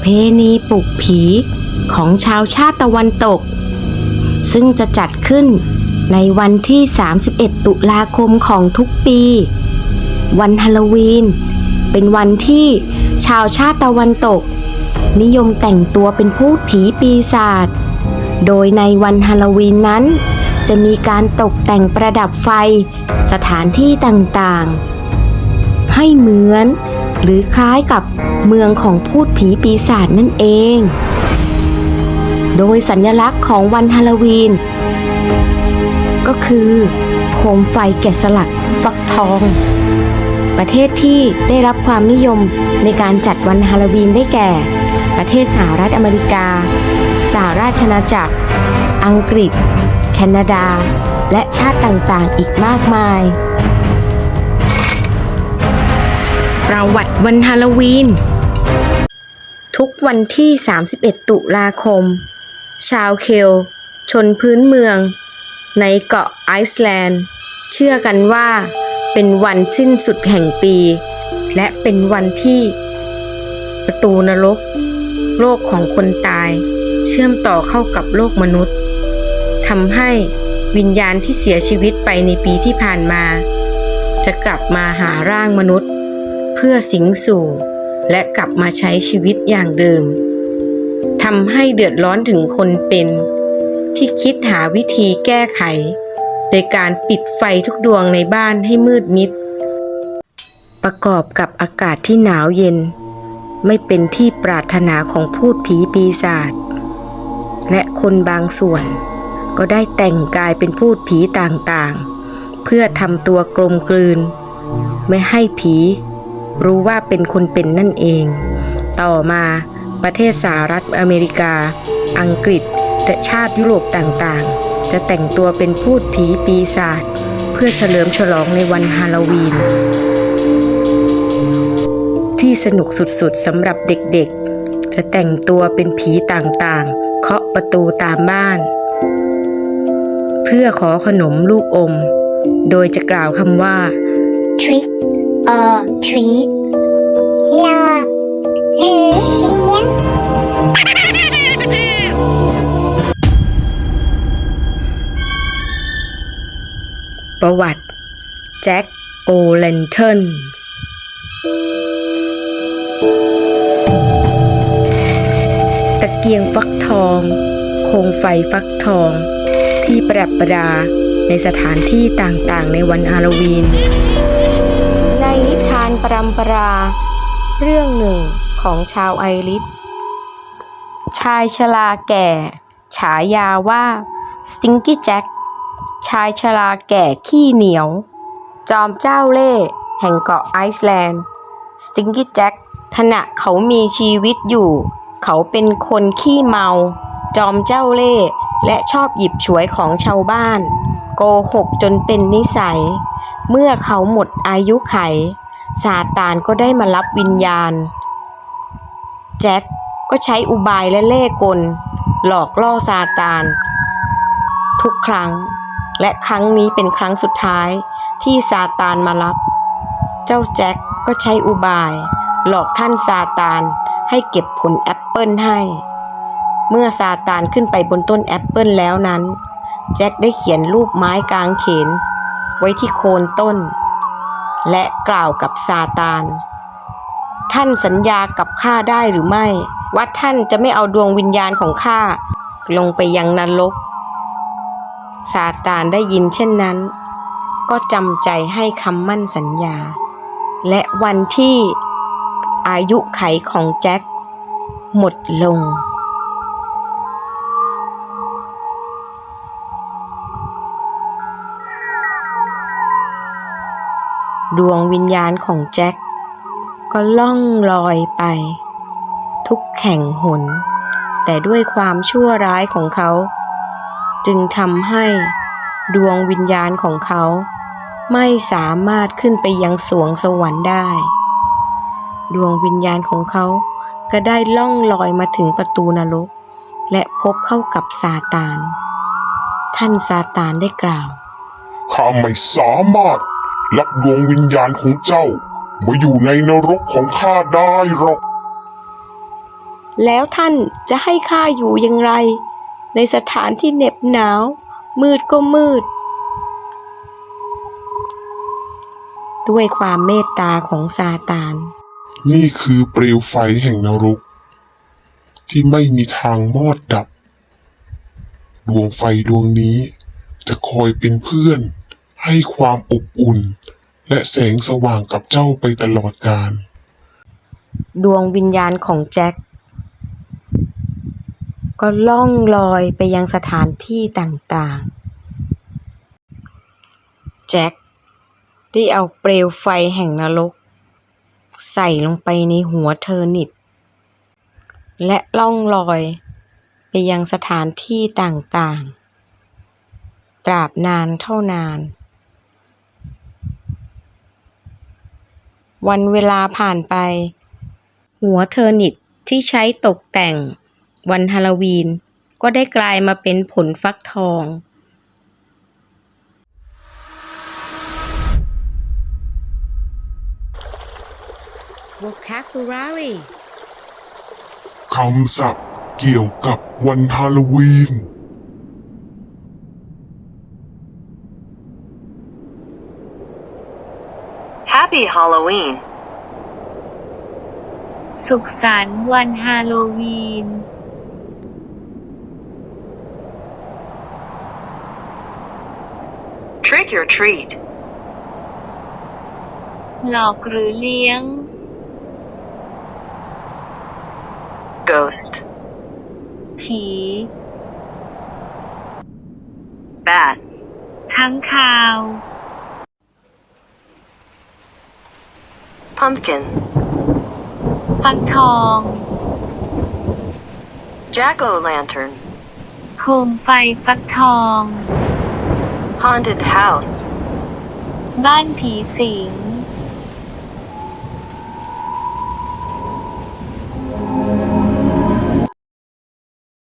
เพณีปลุกผีของชาวชาติตะวันตก ซึ่งจะจัดขึ้นในวันที่ 31 ตุลาคมของทุกปี วันฮาโลวีน เป็นวันที่ชาวชาติตะวันตก นิยมแต่งตัวเป็นพูดผีปีศาจ โดยในวันฮาโลวีนนั้น จะมีการตกแต่งประดับไฟสถานที่ต่างๆ ให้เหมือน หรือคล้ายกับเมืองของพูดผีปีศาจนั่นเอง โดยสัญลักษณ์ของวันฮาโลวีน ก็คือโคมไฟแกะสลักฟักทอง ประเทศที่ได้รับความนิยมในการจัดวันฮาโลวีนได้แก่ ประเทศสหรัฐอเมริกา สหราชอาณาจักร อังกฤษ แคนาดา และชาติต่างๆ อีกมากมาย ประวัติวันฮาโลวีน ทุกวันที่ 31 ตุลาคม ชาวเคล ชนพื้นเมือง ในเกาะไอซ์แลนด์ เชื่อกันว่าเป็นวันสิ้นสุดแห่งปี และเป็นวันที่ ประตูนรก โลกของคนตาย เชื่อมต่อเข้ากับโลกมนุษย์ทำให้วิญญาณที่เสียชีวิตไปในปีที่ผ่านมา จะกลับมาหาร่างมนุษย์ พื่อสิงสู่ และกลับมาใช้ชีวิตอย่างเดิมทำให้เดือดร้อนถึงคนเป็น ที่คิดหาวิธีแก้ไข โดยการปิดไฟทุกดวงในบ้านให้มืดมิด ประกอบกับอากาศที่หนาวเย็น ไม่เป็นที่ปรารถนาของพูดผีปีศาจและคนบางส่วน ก็ได้แต่งกายเป็นพูดผีต่างๆ เพื่อทำตัวกลมกลืน ไม่ให้ผี รู้ว่าเป็นคนเป็นนั่นเอง ต่อมาประเทศสหรัฐอเมริกา อังกฤษ และชาติยุโรปต่างๆ จะแต่งตัวเป็นพูดผีปีศาจเพื่อเฉลิมฉลองในวันฮาโลวีน ที่สนุกสุดๆสำหรับเด็กๆ จะแต่งตัวเป็นผีต่างๆ เคาะประตูตามบ้าน เพื่อขอขนมลูกอม โดยจะกล่าวคำว่า trick treat หลอกหรือเลี้ยง ประวัติ แจ็คโอเลนเทนตะเกียงฟักทอง โคมไฟฟักทอง ที่ประดับประดาในสถานที่ต่างๆ ในวันฮาโลวีน ปรำปรา เรื่องหนึ่งของชาวไอริส ชายชราแก่ ฉายาว่าสติงกี้แจ็ค ชายชราแก่ขี้เหนียว จอมเจ้าเล่ห์แห่งเกาะไอซ์แลนด์สติงกี้แจ็คขณะเขามีชีวิตอยู่ เขาเป็นคนขี้เมา จอมเจ้าเล่ห์และชอบหยิบฉวยของชาวบ้าน โกหกจนเป็นนิสัย เมื่อเขาหมดอายุไข ซาตานก็ได้มารับวิญญาณ แจ็คก็ใช้อุบายและเล่กล หลอกล่อซาตาน ทุกครั้ง และครั้งนี้เป็นครั้งสุดท้ายที่ซาตานมารับ เจ้าแจ็คก็ใช้อุบาย หลอกท่านซาตานให้เก็บผลแอปเปิลให้ เมื่อซาตานขึ้นไปบนต้นแอปเปิลแล้วนั้น แจ็คได้เขียนรูปไม้กางเขน ไว้ที่โคนต้น และกล่าวกับซาตาน ท่านสัญญากับข้าได้หรือไม่ ว่าท่านจะไม่เอาดวงวิญญาณของข้าลงไปยังนรกซาตานได้ยินเช่นนั้น ก็จำใจให้คำมั่นสัญญา และวันที่อายุไขของแจ็คหมดลง ดวงวิญญาณของแจ็คก็ล่องลอยไป ทุกแข่งหน แต่ด้วยความชั่วร้ายของเขา จึงทำให้ดวงวิญญาณของเขา ไม่สามารถขึ้นไปยังสวงสวรรค์ได้ ดวงวิญญาณของเขาก็ได้ล่องลอยมาถึงประตูนรก และพบเข้ากับซาตาน ท่านซาตานได้กล่าว ข้าไม่สามารถ รับดวงวิญญาณของเจ้า มาอยู่ในนรกของข้าได้หรอก แล้วท่านจะให้ข้าอยู่อย่างไร ในสถานที่เหน็บหนาว มืดก็มืด ด้วยความเมตตาของซาตาน นี่คือเปลวไฟแห่งนรก ที่ไม่มีทางมอดดับ ดวงไฟดวงนี้จะคอยเป็นเพื่อนให้ความอบอุ่น และแสงสว่างกับเจ้าไปตลอดกาล ดวงวิญญาณของแจ็คก็ล่องลอยไปยังสถานที่ต่างๆ แจ็คได้เอาเปลวไฟแห่งนรก ใส่ลงไปในหัวเทอนิปและล่องลอยไปยังสถานที่ต่างๆ ตราบนานเท่านาน วันเวลาผ่านไป หัวเทอร์นิปที่ใช้ตกแต่ง วันฮาโลวีน ก็ได้กลายมาเป็นผลฟักทอง vocabulary คำศัพท์เกี่ยวกับวันฮาโลวีน Happy Halloween. สุขสันต์วันฮาโลวีน Trick or treat. หลอกหรือเลี้ยง Ghost. ผี Bat. ค้างคาว Pumpkin. ฟักทอง Jack o' lantern. โคมไฟฟักทอง Haunted house. บ้านผีสิง